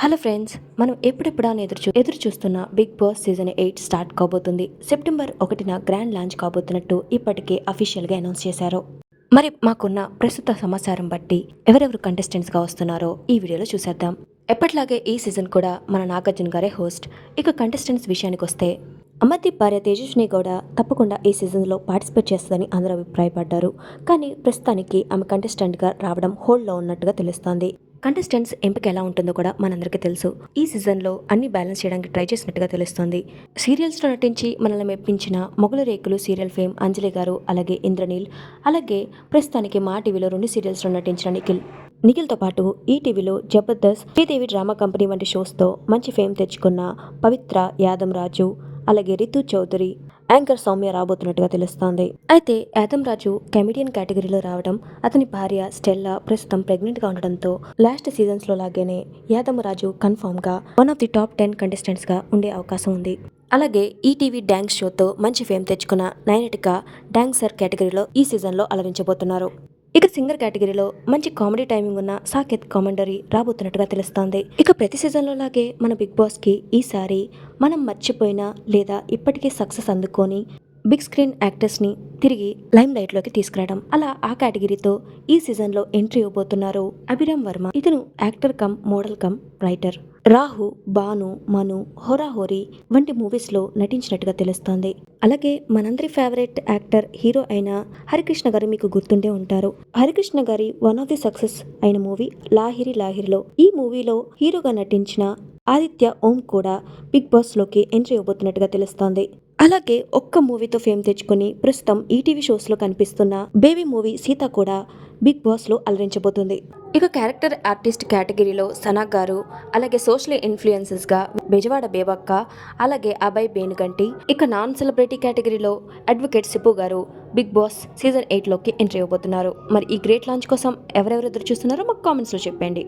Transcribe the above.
Hello friends మనం ఎప్పుడెప్పుడని ఎదురుచూ ఎదురు చూ ఎదురు చూస్తున్న Bigg Boss season eight start కాబోతుంది. సెప్టెంబర్ ఒకటిన గ్రాండ్ లాంచ్ కాబోతున్నట్టు ఇప్పటికే అఫీషియల్గా అనౌన్స్ చేశారు. మరి మాకున్న ప్రస్తుత సమాచారం బట్టి ఎవరెవరు కంటెస్టెంట్స్గా వస్తున్నారో ఈ వీడియోలో చూసేద్దాం. ఎప్పట్లాగే ఈ సీజన్ కూడా మన నాగార్జున గారే హోస్ట్ ఇక కంటెస్టెంట్స్ విషయానికి వస్తే అమర్దీప్ భార్య తేజస్విని గౌడ తప్పకుండా ఈ సీజన్లో పార్టిసిపేట్ చేస్తుందని అందరూ అభిప్రాయపడ్డారు. కానీ ప్రస్తుతానికి ఆమె కంటెస్టెంట్గా రావడం హోల్డ్లో ఉన్నట్టుగా తెలుస్తోంది. కంటెస్టెంట్స్ ఎంపిక ఎలా ఉంటుందో కూడా మనందరికీ తెలుసు. ఈ సీజన్లో అన్ని బ్యాలెన్స్ చేయడానికి ట్రై చేసినట్టుగా తెలుస్తోంది. సీరియల్స్లో నటించి మనల్ని మెప్పించిన మొగల రేకులు సీరియల్ ఫేమ్ అంజలి గారు అలాగే ఇంద్రనీల్ అలాగే ప్రస్తుతానికి మా టీవీలో రెండు సీరియల్స్లో నటించిన నిఖిల్. నిఖిల్తో పాటు ఈ టీవీలో జబర్దస్త్ శ్రీదేవి డ్రామా కంపెనీ వంటి షోస్తో మంచి ఫేమ్ తెచ్చుకున్న పవిత్ర యాదం రాజు అలాగే రితు చౌదరి యాంకర్ సౌమ్య రాబోతున్నట్టుగా తెలుస్తోంది. అయితే యాదం రాజు కమెడియన్ కేటగిరీలో రావడం అతని భార్య స్టెల్లా ప్రస్తుతం ప్రెగ్నెంట్గా ఉండడంతో లాస్ట్ సీజన్స్లో లాగానే యాదమ్ రాజు కన్ఫామ్గా one of the top ten కంటెస్టెంట్స్గా ఉండే అవకాశం ఉంది. అలాగే ఈటీవీ డ్యాంక్స్ షోతో మంచి ఫేమ్ తెచ్చుకున్న నైనటిక డాన్సర్ కేటగిరీలో ఈ సీజన్లో అలరించబోతున్నారు. ఇక సింగర్ కేటగిరీలో మంచి కామెడీ టైమింగ్ ఉన్న సాకేత్ కామెండరీ రాబోతున్నట్టుగా తెలుస్తోంది. ఇక ప్రతి సీజన్లో లాగే మన బిగ్ బాస్కి ఈసారి మనం మర్చిపోయిన లేదా ఇప్పటికే సక్సెస్ అందుకొని బిగ్ స్క్రీన్ యాక్టర్స్ని తిరిగి లైమ్ లైట్లోకి తీసుకురావడం. అలా ఆ కేటగిరీతో ఈ సీజన్లో ఎంట్రీ ఇవ్వబోతున్నారు అభిరామ్ వర్మ. ఇతను actor cum model cum writer. Rahu Banu Manu Horahori వంటి మూవీస్లో నటించినట్టుగా తెలుస్తోంది. అలాగే మనందరి ఫేవరెట్ యాక్టర్ హీరో అయిన హరికృష్ణ గారు మీకు గుర్తుండే ఉంటారు. హరికృష్ణ గారి వన్ ఆఫ్ ది సక్సెస్ అయిన మూవీ లాహిరి లాహిరిలో. ఈ మూవీలో హీరోగా నటించిన ఆదిత్య ఓం కూడా బిగ్ బాస్లోకి ఎంట్రీ ఇవ్వబోతున్నట్టుగా తెలుస్తోంది. అలాగే ఒక్క మూవీతో ఫేమ్ తెచ్చుకుని ప్రస్తుతం ఈటీవీ షోస్లో కనిపిస్తున్న బేబీ మూవీ సీత కూడా బిగ్ బాస్లో అలరించబోతుంది. ఇక క్యారెక్టర్ ఆర్టిస్ట్ కేటగిరీలో సనా గారు అలాగే సోషల్ ఇన్ఫ్లుయెన్సెస్గా బెజవాడ బేబక్క అలాగే అభయ్ బేనుగంటి ఇక నాన్ సెలబ్రిటీ కేటగిరీలో అడ్వకేట్ సిపు గారు బిగ్ బాస్ సీజన్ ఎయిట్లోకి ఎంట్రీ ఇవ్వబోతున్నారు మరి ఈ గ్రేట్ లాంచ్ కోసం ఎవరెవరు ఎదురు చూస్తున్నారో మాకు కామెంట్స్లో చెప్పండి.